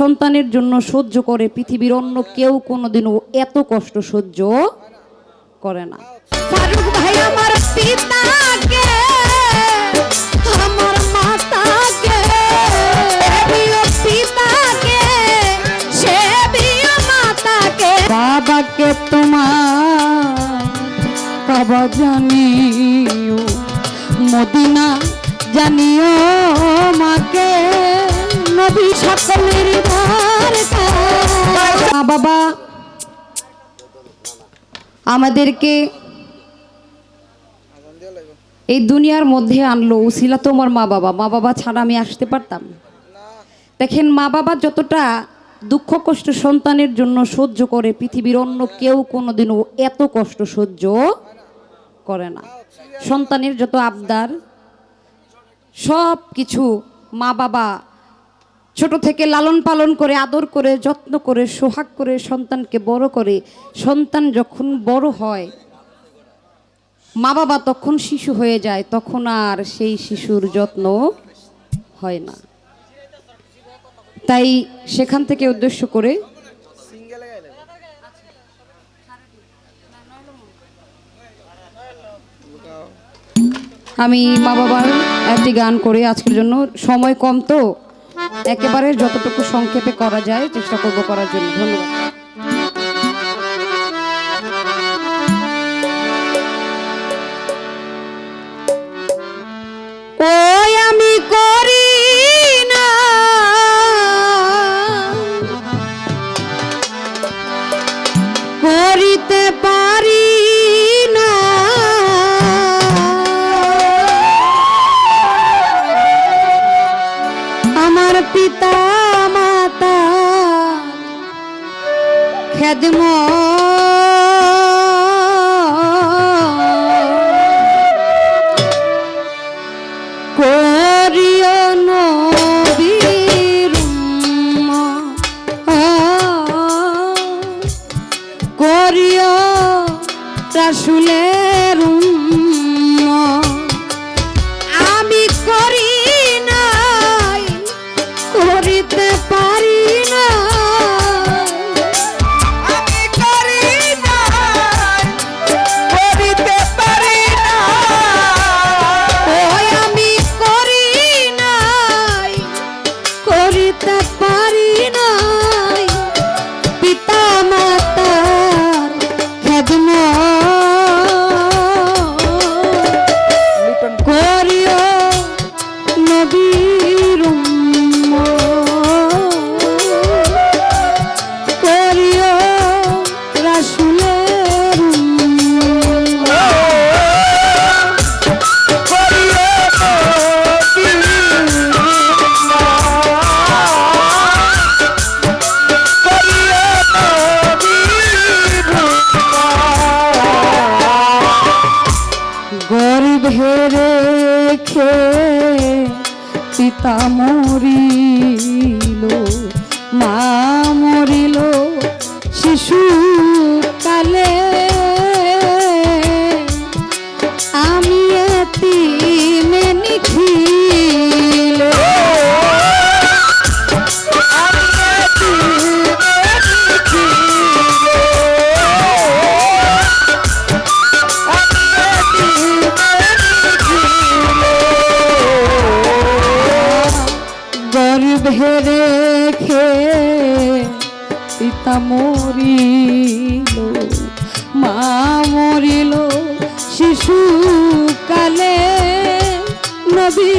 সন্তানের জন্য সহ্য করে পৃথিবীর অন্য কেউ কোনোদিনও এত কষ্ট সহ্য করে না। বাবাকে তোমার বাবা জানিও, মদিনা জানিও মাকে, নবী সকলের আমাদেরকে এই দুনিয়ার মধ্যে আনলো। উসিলা তোমার মা বাবা। মা বাবা ছাড়া আমি আসতে পারতাম দেখেন, মা বাবা যতটা দুঃখ, কষ্ট সন্তানের জন্য সহ্য করে, পৃথিবীর অন্য কেউ কোনোদিনও এত কষ্ট সহ্য করে না। সন্তানের যত আবদার সব কিছু মা বাবা ছোট থেকে লালন পালন করে, আদর করে, যত্ন করে, সোহাগ করে, সন্তানকে বড় করে। সন্তান যখন বড় হয় মা বাবা তখন শিশু হয়ে যায়, তখন আর সেই শিশুর যত্ন হয় না। তাই সেখান থেকে উদ্দেশ্য করে আমি মা বাবার একটি গান করে আজকের জন্য। সময় কম তো। একেবারে যতটুকু সংক্ষেপে করা যায় চেষ্টা করব করার জন্য। ধন্যবাদ। পিতা মাতা খেদম করিও নবীর করিও রাসুলের গর্ভে রেখে পিতা মরিল মা মরিল শিশু পিতা মরিল মা মরিল শিশু কালে নবী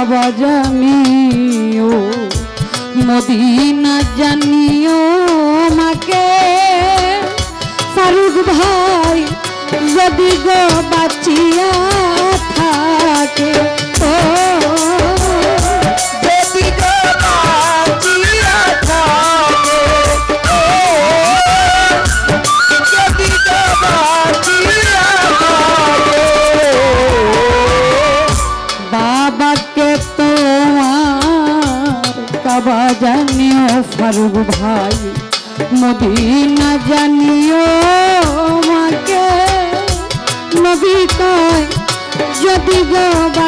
বাবা জানিও মদিনা জানিও মাকে ফারুক ভাই যদি গো বাঁচিয়া ফারুক ভাই নদী না জানিও আমাকে। নদী তাই যদি গা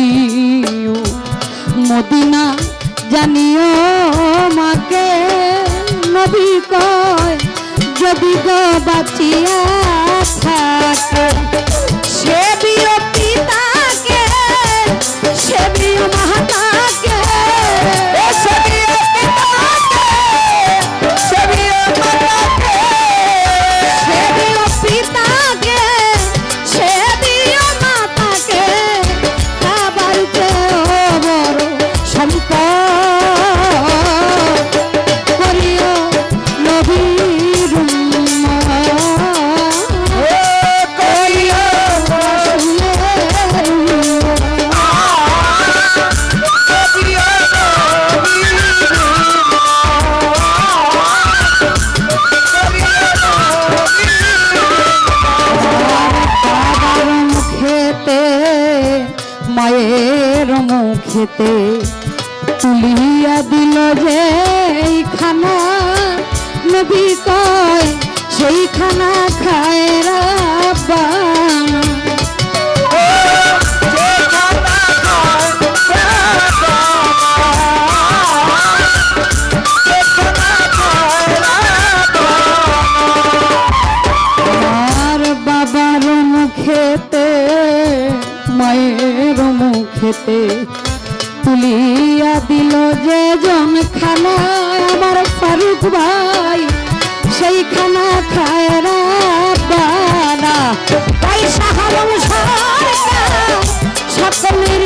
জানিও মদিনা জানিও মাকে। নবী কয় যদি গো বাঁচিয়া থাকে সেবিও পিতাকে সেবিও মাতাকে। মায়ের মুখেতে তুলিয়া দিল যে জন খানা আমার ফারুক ভাই সেই খানা খায় রাবানা সকলের